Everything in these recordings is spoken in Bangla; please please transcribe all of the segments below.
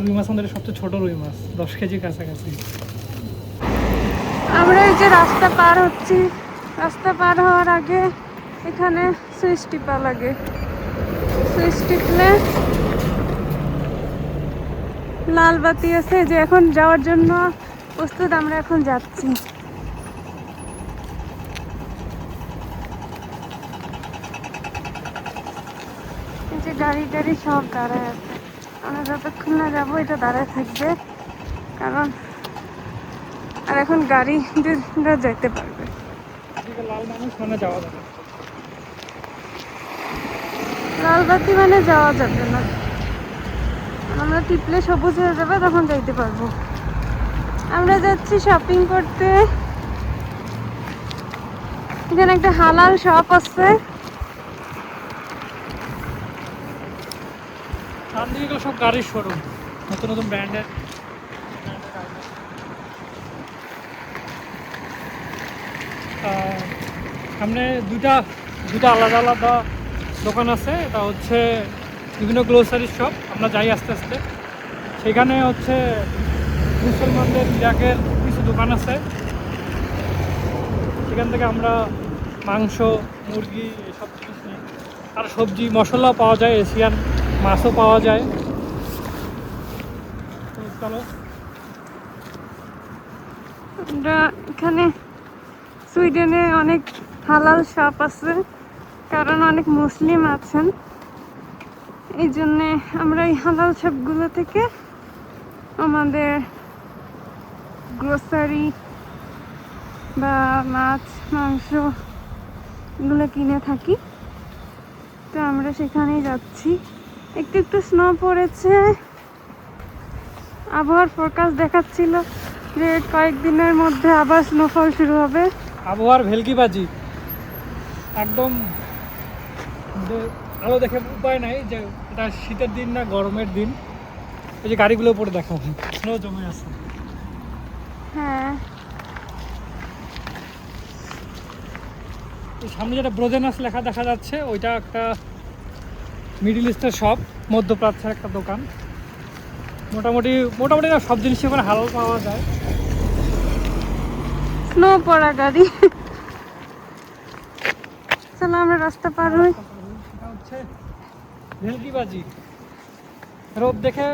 রুই আমাদের সবচেয়ে ছোট রুই মাছ, দশ কেজি কাছাকাছি। আমরা এই যে রাস্তা পার হচ্ছি, রাস্তা পার হওয়ার আগে এখানে সুইচ টিপা লাগে। সুইচ টিপলে লাল বাতি আছে, যে এখন যাওয়ার জন্য প্রস্তুত, আমরা এখন যাচ্ছি। যে গাড়ি টাড়ি সব দাঁড়ায় আছে। আমরা যতক্ষণ না যাব এটা দাঁড়ায় থাকবে। কারণ আর এখন গাড়ি যেতে পারবে। এদিকে লাল মানুষ মানে। লাল বাতি মানে যাওয়া যাবে না। আমরা টিপলে সবুজ হয়ে যাবে তখন যাইতে পারব। আমরা যাচ্ছি শপিং করতে। এখানে একটা হালাল শপ আছে। সব গাড়ির শোরুম নতুন নতুন ব্র্যান্ডের সামনে দুটা দুটা আলাদা আলাদা দোকান আছে। এটা হচ্ছে বিভিন্ন গ্রোসারি শপ আমরা যাই আস্তে আস্তে। সেখানে হচ্ছে মুসলমানদের ইরাকের কিছু দোকান আছে। সেখান থেকে আমরা মাংস, মুরগি, এসব জিনিস নিই। আর সবজি মশলাও পাওয়া যায় এশিয়ান মাছও পাওয়া যায়। চলো। আমরা এখানে সুইডেনে অনেক হালাল শপ আছে, কারণ অনেক মুসলিম আছেন। এই জন্যে আমরা এই হালাল শপগুলো থেকে আমাদের গ্রোসারি বা মাছ, মাংস এগুলো কিনে থাকি। তো আমরা সেখানেই যাচ্ছি। একটু একটু স্নো পড়েছে। আবহাওয়ার ফোরকাস্ট দেখাচ্ছিল যে কয়েকদিনের মধ্যে আবার স্নোফল শুরু হবে। আবহাওয়ার ভেলকিবাজি। একদম আলো দেখে উপায় নাই যে এটা শীতের দিন না গরমের দিন। ওই যে গাড়িগুলো উপরে দেখা স্নো জমে আছে। হ্যাঁ। এই সামনে যেটা ব্রোজেনাস লেখা দেখা যাচ্ছে ওইটা একটা মিডিল ইস্টের শপ মধ্যপ্রাচ্যের একটা দোকান। মোটামুটি মোটামুটি না সব জিনিসই ওখানে হালাল পাওয়া যায়। স্নো পড়া গাড়ি। চলো আমরা রাস্তা পার হই। ভেলকিবাজি রোদ দেখে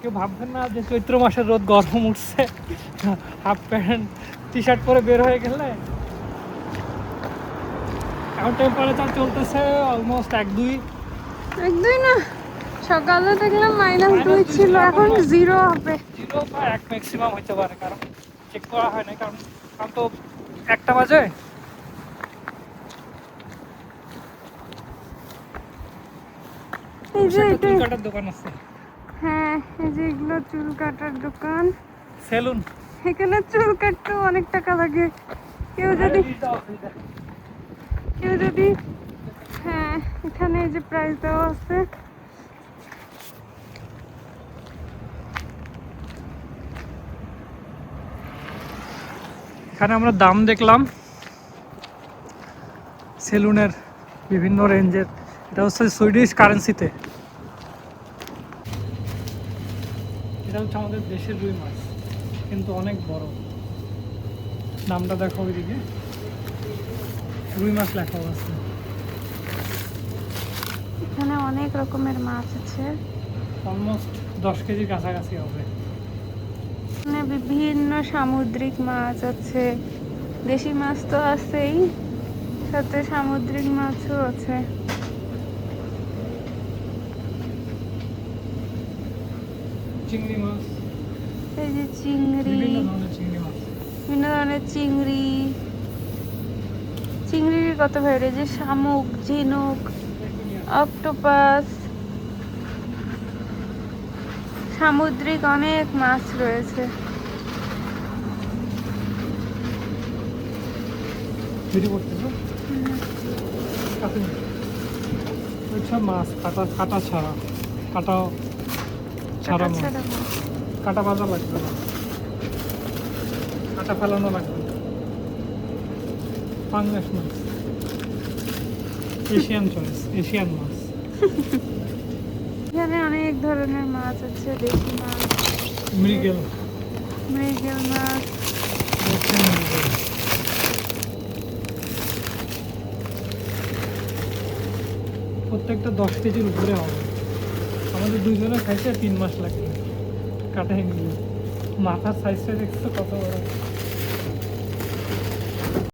কেউ ভাববেন না যে চৈত্র মাসের রোদ গরম উঠছে। হাফ প্যান্ট টি শার্ট পরে বের হয়ে গেলে। এখন টেম্পারেচার চলতেছে অলমোস্ট এক দুই। একদমই না সকালে দেখলাম মাইনাস দুই ছিল এখন জিরো হবে। জিরো বা এক ম্যাক্সিমাম হতে পারে কারণ চেক করা হয় না কারণ কারণ তো একটা বাজে। এই যে চুল কাটার দোকান আছে। হ্যাঁ এই যে এগুলো চুল কাটার দোকান। সেলুন। এখানে চুল কাটতেও অনেক টাকা লাগে। কেউ যদি কেউ যদি হ্যাঁ এখানে এই যে প্রাইস দেওয়া আছে। এখানে আমরা দাম দেখলাম। সেলুনের বিভিন্ন রেঞ্জের। এটা হচ্ছে সুইডিশ কারেন্সিতে এটা হচ্ছে আমাদের দেশের রুই মাছ, কিন্তু অনেক বড়। নামটা দেখো ওইদিকে। রুই মাছ লেখা আছে। এখানে অনেক রকমের মাছ আছে। অলমোস্ট দশ কাছাকাছি হবে। এখানে বিভিন্ন সামুদ্রিক মাছ আছে। দেশি মাছ তো আছেই সাথে সামুদ্রিক মাছও আছে। চিংড়ি মাছ। এই যে চিংড়ি। বিভিন্ন ধরনের চিংড়ি চিংড়ির কত ভেরাইটি যে শামুক ঝিনুক। অক্টোপাস সামুদ্রিক অনেক মাছ রয়েছে। মাছ কাটা কাটা ছাড়া কাটা ছাড়া মাছ। কাটা লাগবে না। কাটা ফেলানো লাগবে পাঙ্গাস মাছ। এশিয়ান চয়েস এশিয়ান মাছ এখানে অনেক ধরনের মাছ আছে দেশি মাছ মৃগেল। মৃগেল মাছ। প্রত্যেকটা দশ কেজির উপরে হবে। আমাদের দুজনে খাইছে তিন মাস লাগবে। কাটাই নিয়ে মাথার সাইজটা দেখছ কত বড়?